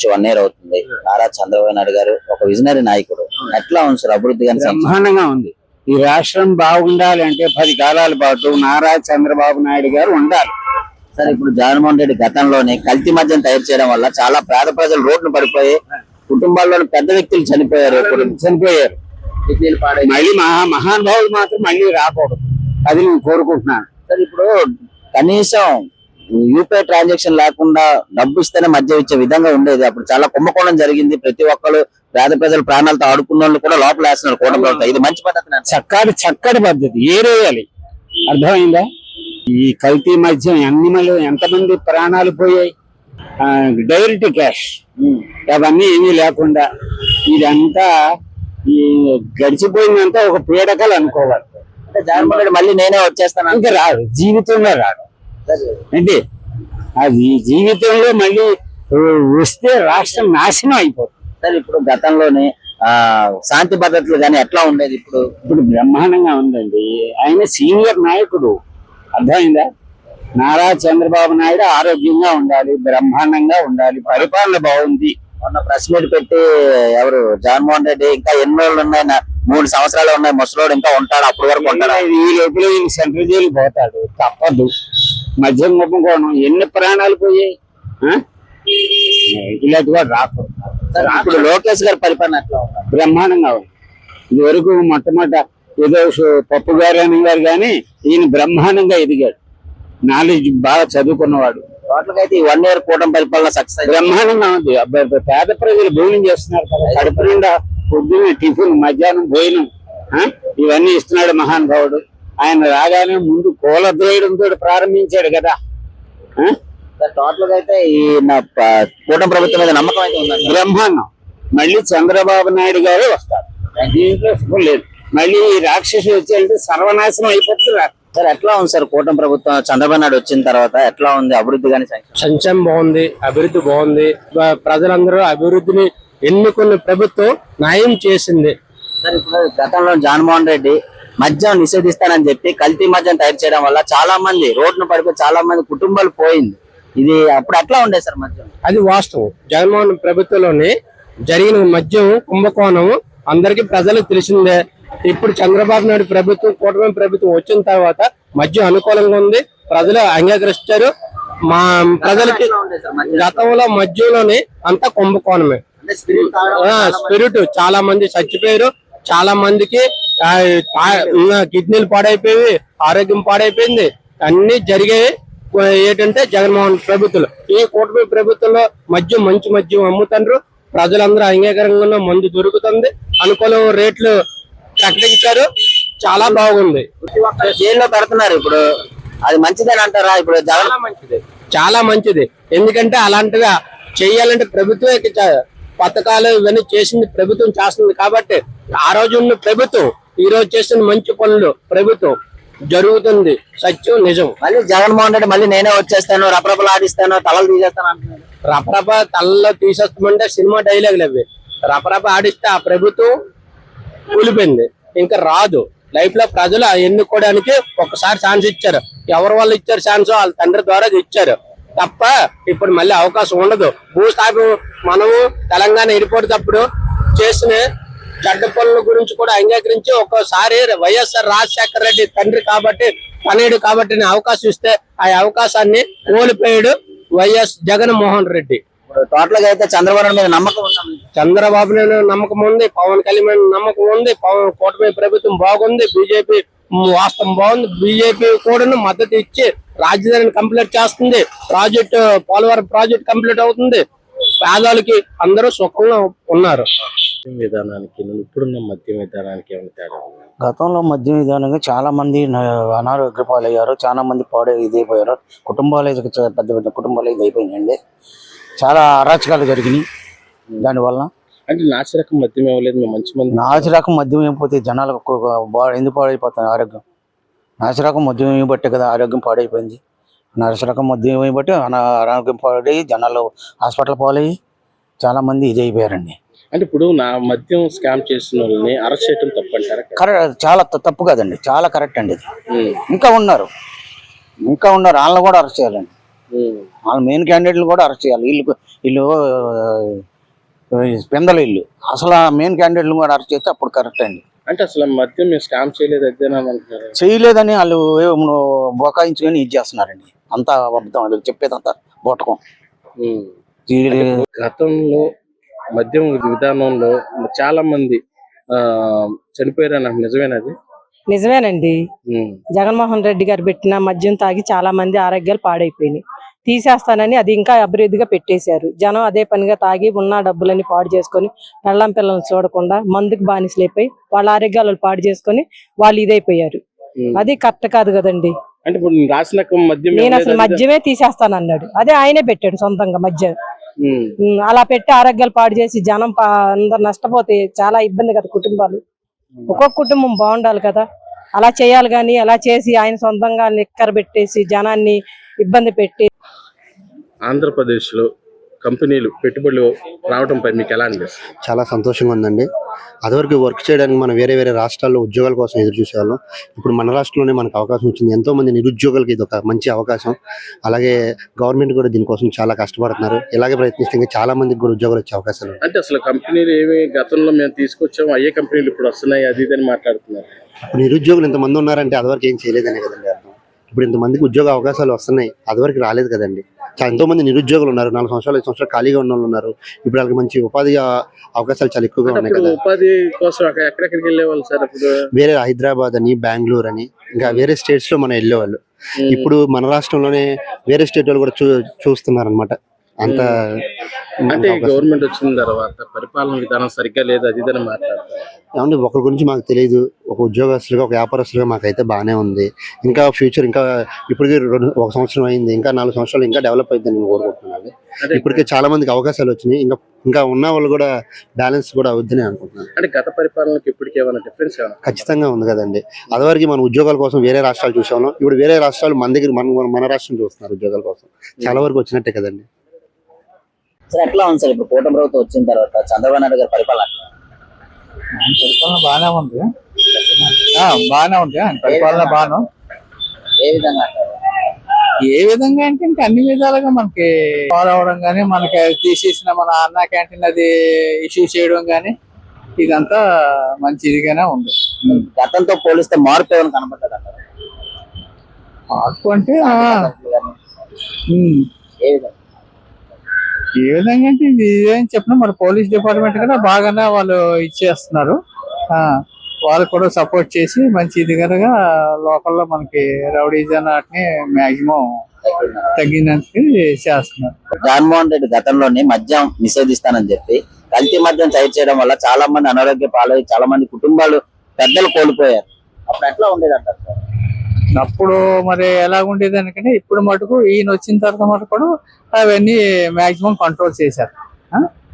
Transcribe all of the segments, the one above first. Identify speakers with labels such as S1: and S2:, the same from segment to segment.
S1: వచ్చి one year అవుతుంది. నారా చంద్రబాబు నాయుడు గారు ఒక విజనరీ నాయకుడు. ఎట్లా ఉంది సార్ అభివృద్ధి కానీ సంక్షేమం?
S2: బ్రహ్మాండంగా ఉంది. ఈ రాష్ట్రం బాగుండాలి అంటే పది కాలాల పాటు నారా చంద్రబాబు నాయుడు గారు ఉండాలి.
S1: సార్ ఇప్పుడు జగన్మోహన్ రెడ్డి గతంలోనే కల్తీ మద్యం తయారు చేయడం వల్ల చాలా పేద ప్రజలు రోడ్లు పడిపోయి కుటుంబాల్లోని పెద్ద వ్యక్తులు చనిపోయారు
S2: చనిపోయారు. మళ్ళీ మహా మహానుభావులు మాత్రం మళ్ళీ రాకూడదు. అది నేను కోరుకుంటున్నాను.
S1: సార్ ఇప్పుడు కనీసం యూపీఐ ట్రాన్సాక్షన్ లేకుండా డబ్బు ఇస్తేనే మద్యం ఇచ్చే విధంగా ఉండేది. అప్పుడు చాలా కుంభకోణం జరిగింది. ప్రతి ఒక్కరు పేద ప్రజల ప్రాణాలతో ఆడుకున్న వాళ్ళు కూడా లోపల వేస్తున్నారు ప్రభుత్వం. ఇది మంచి పద్ధతి
S2: చక్కటి చక్కటి పద్ధతి. ఏరేయాలి. అర్థమైందా? ఈ కల్తీ ఎన్ని మళ్ళీ ఎంతమంది ప్రాణాలు పోయాయి? Direct cash. అవన్నీ ఏమీ లేకుండా ఇదంతా ఈ గడిచిపోయిందంతా ఒక పీడకలు అనుకోవాలి.
S1: అంటే మళ్ళీ నేనే వచ్చేస్తాను
S2: ఇంకా రాదు. జీవితంలో రాదు. అంటే అది జీవితంలో మళ్ళీ వస్తే రాష్ట్రం నాశనం అయిపోతుంది.
S1: సార్ ఇప్పుడు గతంలోనే ఆ శాంతి భద్రతలు కానీ ఎట్లా ఉండేది ఇప్పుడు?
S2: ఇప్పుడు బ్రహ్మాండంగా ఉందండి. ఆయన సీనియర్ నాయకుడు. అర్థమైందా? నారా చంద్రబాబు నాయుడు ఆరోగ్యంగా ఉండాలి బ్రహ్మాండంగా ఉండాలి పరిపాలన బాగుంది.
S1: మొన్న ప్రెస్ మీట్ పెట్టి ఎవరు? జగన్మోహన్ రెడ్డి ఇంకా ఎన్ని రోజులు ఉన్నాయి. మూడు సంవత్సరాలు ఉన్నాయి. ముసలోడు ఇంకా ఉంటాడు అప్పటి వరకు ఉంటాడు?
S2: ఈ లోపల సెంట్రల్ జైలు పోతాడు. తప్పదు. మద్యం కుంభకోణం ఎన్ని ప్రాణాలు పోయాయి? ఇలాంటి రాకూడదు
S1: సార్, ఇప్పుడు లోకేష్ గారి పరిపాలన
S2: బ్రహ్మాండంగా ఉంది. ఇది వరకు మొట్టమొదట ఏదో పప్పు గారు గారు కానీ ఈయన బ్రహ్మాండంగా ఎదిగాడు. నాలెడ్జ్ బాగా చదువుకున్నవాడు.
S1: అయితే ఈ వన్ ఇయర్ కూటమి పరిపాలన సక్సెస్
S2: బ్రహ్మాండంగా ఉంది. పేద ప్రజలు భోజనం చేస్తున్నారు కదా. కడుపు నిండా పొద్దున్న టిఫిన్ మధ్యాహ్నం భోజనం? ఇవన్నీ ఇస్తున్నాడు మహానుభావుడు. ఆయన రాగానే ముందు కోల ద్రోయడంతో ప్రారంభించాడు కదా.
S1: టోటల్గా అయితే ఈ నా ప- కూటమి ప్రభుత్వం మీద నమ్మకం అయితే ఉందండి
S2: బ్రహ్మాండం. మళ్ళీ చంద్రబాబు నాయుడు గారే వస్తారు. దీంట్లో సుఖం లేదు. మళ్ళీ ఈ రాక్షసు వచ్చాయంటే సర్వనాశనం అయిపోతుంది రా-
S1: సార్ ఎట్లా ఉంది సార్ కూటమి ప్రభుత్వం? చంద్రబాబు నాయుడు వచ్చిన తర్వాత ఎట్లా ఉంది అభివృద్ధి కానీ సంక్షేమం?
S3: బాగుంది అభివృద్ధి బాగుంది. ప్ర- ప్రజలందరూ అభివృద్ధిని ఎన్నుకున్న ప్రభుత్వం న్యాయం చేసింది.
S1: సార్ ఇప్పుడు గతంలో జగన్మోహన్ రెడ్డి మద్యం నిషేధిస్తానని చెప్పి కల్తీ మద్యం తయారు చేయడం వల్ల చాలా మంది రోడ్డును పడిపోయి చాలా మంది కుటుంబాలు పోయింది. ఇది అప్పుడు ఎట్లా ఉండేది సార్ మద్యం.
S3: అది వాస్తవం. జగన్మోహన్ ప్రభుత్వంలోని జరిగిన మద్యం కుంభకోణం అందరికీ ప్రజలకు తెలిసిందే. ఇప్పుడు చంద్రబాబు నాయుడు ప్రభుత్వం కూటమి ప్రభుత్వం వచ్చిన తర్వాత మద్యం అనుకూలంగా ఉంది. ప్రజలు అంగీకరిస్తారు. మా ప్రజలకి? గతంలో మద్యంలోని అంతా కుంభకోణమే.
S1: స్పిరిట్ చాలా మంది-
S3: చచ్చిపోయారు. చాలా మందికి కిడ్నీలు పాడైపోయి ఆరోగ్యం పాడైపోయింది. అన్ని జరిగాయి. ఏంటంటే జగన్మోహన్ ప్రభుత్వం. ఈ కూటమి ప్రభుత్వంలో మద్యం మంచి మద్యం అమ్ముతారు ప్రజలందరూ అంగీకారంగా మందు దొరుకుతుంది. అనుకూల రేట్లు ప్రకటించారు. చాలా బాగుంది.
S1: జైల్లో పెడుతున్నారు ఇప్పుడు. అది మంచిదని అంటారా? ఇప్పుడు
S3: చాలా మంచిది. చాలా మంచిది. ఎందుకంటే అలాంటిగా చేయాలంటే ప్రభుత్వమే చ- పథకాలు ఇవన్నీ చేసింది ప్రభుత్వం చేస్తుంది కాబట్టి ఆ రోజు ఉన్న ప్రభుత్వం ఈ రోజు చేసిన మంచి పనులు ప్రభుత్వం జరుగుతుంది. సత్యం నిజం.
S1: మళ్ళీ జగన్మోహన్ రెడ్డి మళ్ళీ నేనే వచ్చేస్తాను రపరపలు ఆడిస్తాను తలలు తీసేస్తాను అంటున్నాడు.
S3: రపరప తలలో తీసేస్తామంటే సినిమా డైలాగులు అవి. రపరప ఆడిస్తే ఆ ప్రభుత్వం కూలిపోయింది. ఇంకా రాదు. లైఫ్లో ప్రజలు ఎన్నుకోవడానికి ఒకసారి ఛాన్స్ ఇచ్చారు. ఎవరి వాళ్ళు ఇచ్చారు ఛాన్స్ వాళ్ళ తండ్రి ద్వారా ఇచ్చారు. తప్ప ఇప్పుడు మళ్ళీ అవకాశం ఉండదు. భూస్థాపం మనము తెలంగాణ ఎయిర్పోర్ట్ చేసిన చెడ్డ పనుల గురించి కూడా అంగీకరించి ఒక్కోసారి వైఎస్ఆర్ రాజశేఖర రెడ్డి తండ్రి కాబట్టి తనయుడు కాబట్టి అవకాశం ఇస్తే ఆ అవకాశాన్ని కోల్పోయాడు వైఎస్ జగన్మోహన్ రెడ్డి.
S1: టోటల్గా అయితే చంద్రబాబు మీద నమ్మకం
S3: చంద్రబాబు నాయుడు నమ్మకం ఉంది పవన్ కళ్యాణ్ నమ్మకం ఉంది పవన్ కూటమి ప్రభుత్వం బాగుంది బీజేపీ వాస్తవం బాగుంది బీజేపీ కూడా మద్దతు ఇచ్చి రాజధానిని కంప్లీట్ చేస్తుంది ప్రాజెక్ట్ పోలవరం ప్రాజెక్ట్ కంప్లీట్ అవుతుంది. పేదలకి అందరూ సుఖంగా ఉన్నారు.
S4: విధానానికి ఇప్పుడున్న మద్యం విధానానికి ఏమైనా తేడా ఉందా?
S5: గతంలో మద్యం విధానంగా చాలా మంది అనారోగ్య పాలయ్యారు చాలా మంది పాడే ఇదైపోయారు. కుటుంబాలు పెద్ద పెద్ద కుటుంబాలు ఇది అయిపోయినాయండి చాలా అరాచకాలు జరిగినాయి దానివల్ల
S4: అంటే నాసిరకం మద్యం ఇవ్వలేదు మేము మంచి మంది.
S5: నాసిరకం మద్యం అయిపోతే జనాలకు ఎందుకు పాడైపోతుంది ఆరోగ్యం? నాసిరకం మద్యం ఇవ్వబట్టే కదా ఆరోగ్యం పాడైపోయింది. నాసిరకం మద్యం ఇవ్వబట్టి అనా- ఆరోగ్యం పాడై జనాలు హాస్పిటల్ పాలయ్యి చాలా మంది ఇది అయిపోయారండి.
S4: అంటే ఇప్పుడు నా మద్యం స్కామ్ చేసిన వాళ్ళని అరెస్ట్ చేయడం తప్పంటారా?
S5: కరెక్ట్ చాలా తప్పు కదండి. చాలా కరెక్ట్ అండి ఇది. ఇంకా ఉన్నారు. ఇంకా ఉన్నారు. వాళ్ళని కూడా అరెస్ట్ చేయాలండి. వాళ్ళ మెయిన్ క్యాండిడేట్లు కూడా అరెస్ట్ చేయాలి. వీళ్ళు వీళ్ళు పెందల ఇల్లు. అసలు ఆ మెయిన్ క్యాండిడేట్లు కూడా అరెస్ట్ చేస్తే అప్పుడు కరెక్ట్ అండి.
S4: అంటే అసలు మద్యం మేము స్కామ్ చేయలేదు అదేనా
S5: చేయలేదని వాళ్ళు బొకాయించుకొని ఇది చేస్తున్నారండి. అంతా అబద్ధం వాళ్ళు చెప్పేదంతా బొట్టకం
S4: ఉమ్.
S5: ఈ-
S4: గతంలో మద్యం విధానంలో చాలా మంది ఆ చనిపోయారని నాకు నిజమేనది
S6: నిజమేనండి. జగన్మోహన్ రెడ్డి గారు పెట్టిన మద్యం తాగి చాలా మంది ఆరోగ్యాలు పాడైపోయినాయి. తీసేస్తానని అది ఇంకా అభివృద్ధిగా పెట్టేశారు. జనం అదే పనిగా తాగి ఉన్న డబ్బులని పాడు చేసుకొని పెళ్ళం పిల్లల్ని చూడకుండా మందుకు బానిసలైపోయి వాళ్ళ ఆరోగ్యాలు పాడు చేసుకొని వాళ్ళు ఇదైపోయారు. అది కరెక్ట్ కాదు కదండి.
S4: అంటే ఇప్పుడు రాసిన మద్యం
S6: నేను అసలు మద్యమే తీసేస్తానన్నాడు అదే ఆయనే పెట్టాడు సొంతంగా మద్యం.
S4: ఉమ్,
S6: అలా పెట్టి ఆరోగ్యాలు పాడు చేసి జనం పా- అందరు నష్టపోతే చాలా ఇబ్బంది కదా కుటుంబాలు. ఒక్కొక్క కుటుంబం బాగుండాలి కదా. అలా చేయాలి కానీ అలా చేసి ఆయన సొంతంగా నిక్కర పెట్టేసి జనాన్ని ఇబ్బంది పెట్టి
S4: ఆంధ్రప్రదేశ్లో కంపెనీలు పెట్టుబడులు రావడంపై మీకు ఎలా అనిపిస్తుంది?
S7: చాలా సంతోషంగా ఉందండి. అదివరకు వర్క్ చేయడానికి మనం వేరే వేరే రాష్ట్రాల్లో ఉద్యోగాల కోసం ఎదురు చూసేవాళ్ళం. ఇప్పుడు మన రాష్ట్రంలోనే మనకు అవకాశం వచ్చింది. ఎంతో మంది నిరుద్యోగులకి ఇది ఒక మంచి అవకాశం. అలాగే గవర్నమెంట్ కూడా దీనికోసం చాలా కష్టపడుతున్నారు. ఇలాగే ప్రయత్నిస్తే ఇంకా చాలా మందికి కూడా ఉద్యోగాలు వచ్చే అవకాశాలు.
S4: అంటే అసలు కంపెనీలు ఏమి గతంలో మేము తీసుకొచ్చాము అయ్యే కంపెనీలు ఇప్పుడు వస్తున్నాయి అది ఇది అని మాట్లాడుతున్నారు.
S7: ఇప్పుడు నిరుద్యోగులు ఇంతమంది ఉన్నారంటే అదివరకు ఏం చేయలేదనే కదండి అర్థం. ఇప్పుడు ఇంతమందికి ఉద్యోగ అవకాశాలు వస్తున్నాయి. అదివరకు రాలేదు కదండి. చాలా ఎంతో మంది నిరుద్యోగులు ఉన్నారు నాలుగు సంవత్సరాలు ఐదు సంవత్సరాలు ఖాళీగా ఉన్న వాళ్ళు ఉన్నారు. ఇప్పుడు వాళ్ళకి మంచి ఉపాధి అవకాశాలు చాలా ఎక్కువగా ఉన్నాయి కదా.
S4: ఉపాధి కోసం ఎక్కడెక్కడికి వెళ్ళేవాళ్ళు సార్
S7: వేరే హైదరాబాద్ అని బెంగళూరు అని ఇంకా వేరే స్టేట్స్లో మనం వెళ్ళేవాళ్ళు.
S4: ఉమ్.
S7: ఇప్పుడు మన రాష్ట్రంలోనే వేరే స్టేట్ వాళ్ళు కూడా చూ చూస్తున్నారు అనమాట అంత
S4: అంటే గవర్నమెంట్ వచ్చిన తర్వాత పరిపాలన విధానం సరిగ్గా లేదు అది ఇది అని మాట్లాడుతున్నారు
S7: ఏమంటే ఒకరి గురించి మాకు తెలియదు ఒక ఉద్యోగస్తులుగా ఒక వ్యాపారస్తులుగా మాకైతే బాగానే ఉంది. ఇంకా ఫ్యూచర్ ఇంకా ఇప్పటికి రెండు ఒక సంవత్సరం అయింది ఇంకా నాలుగు సంవత్సరాలు ఇంకా డెవలప్ అయింది నేను కోరుకుంటున్నాను. ఇప్పటికే చాలా మందికి అవకాశాలు వచ్చినాయి. ఇంకా ఇంకా ఉన్న వాళ్ళు కూడా బ్యాలెన్స్ కూడా అవుద్దని అనుకుంటున్నాను.
S4: అంటే గత పరిపాలనకి ఇప్పటికి ఏమైనా డిఫరెన్స్
S7: ఖచ్చితంగా ఉంది కదండి. అదివరకు మన ఉద్యోగాల కోసం వేరే రాష్ట్రాలు చూసాము ఇప్పుడు వేరే రాష్ట్రాలు మన దగ్గర మన మన రాష్ట్రం చూస్తున్నారు ఉద్యోగాల కోసం. చాలా వరకు వచ్చినట్టే కదండి.
S1: సార్ ఎట్లా ఉంది సార్ ఇప్పుడు కూటమి ప్రభుత్వం వచ్చిన తర్వాత చంద్రబాబు నాయుడు గారి పరిపాలన? ఉంది?
S8: పరిపాలన బాగానే ఉంది. ఆ, బాగానే ఉంది. ఆయన పరిపాలన బాను
S1: ఏ విధంగా
S8: ఏ విధంగా అంటే ఇంకా అన్ని విధాలుగా మనకి ఫాలో అవడం కానీ మనకి తీసేసిన మన అన్న క్యాంటీన్ అది ఇష్యూ చేయడం కానీ ఇదంతా మంచి ఇదిగానే ఉంది.
S1: గతంతో పోలిస్తే మార్పు ఏమైనా కనబడ్డది అంటారు?
S8: మార్పు అంటే
S1: ఏ విధంగా?
S8: ఏ విధంగా అంటే ఇది ఏం చెప్పినా మన పోలీస్ డిపార్ట్మెంట్ కూడా బాగానే వాళ్ళు ఇచ్చేస్తున్నారు. ఆ, వాళ్ళు కూడా సపోర్ట్ చేసి మంచి ఇదిగా లోకల్లో మనకి రౌడీజన్ వాటిని మాక్సిమం తగ్గినందుకు చేస్తున్నారు.
S1: జగన్మోహన్ రెడ్డి గతంలోనే మద్యం నిషేధిస్తానని చెప్పి కల్తీ మద్యం తయారు చేయడం వల్ల చాలా మంది అనారోగ్య పాలై చాలా మంది కుటుంబాలు పెద్దలు కోల్పోయారు. అప్పుడు ఎట్లా ఉండేది అంటారు సార్?
S8: అప్పుడు మరి ఎలా ఉండేది అనుకంటే ఇప్పుడు మటుకు ఈయన వచ్చిన తర్వాత మటుకు కూడా అవన్నీ మాక్సిమం కంట్రోల్ చేశారు.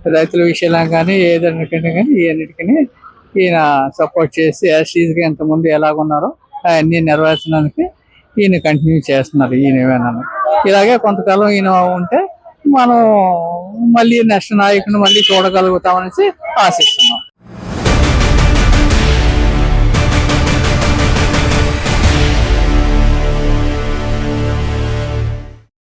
S8: రైతుల విషయంలో కానీ ఏదైనా కానీ ఇవన్నిటికీ ఈయన సపోర్ట్ చేసి యాస్టీజ్గా ఎంతమంది ఎలాగున్నారో అవన్నీ నెరవేర్చడానికి ఈయన కంటిన్యూ చేస్తున్నారు ఈయన ఏమైనా ఇలాగే కొంతకాలం ఈయన ఉంటే మనం మళ్ళీ నెక్స్ట్ నాయకుని మళ్ళీ చూడగలుగుతామనేసి ఆశిస్తున్నాం.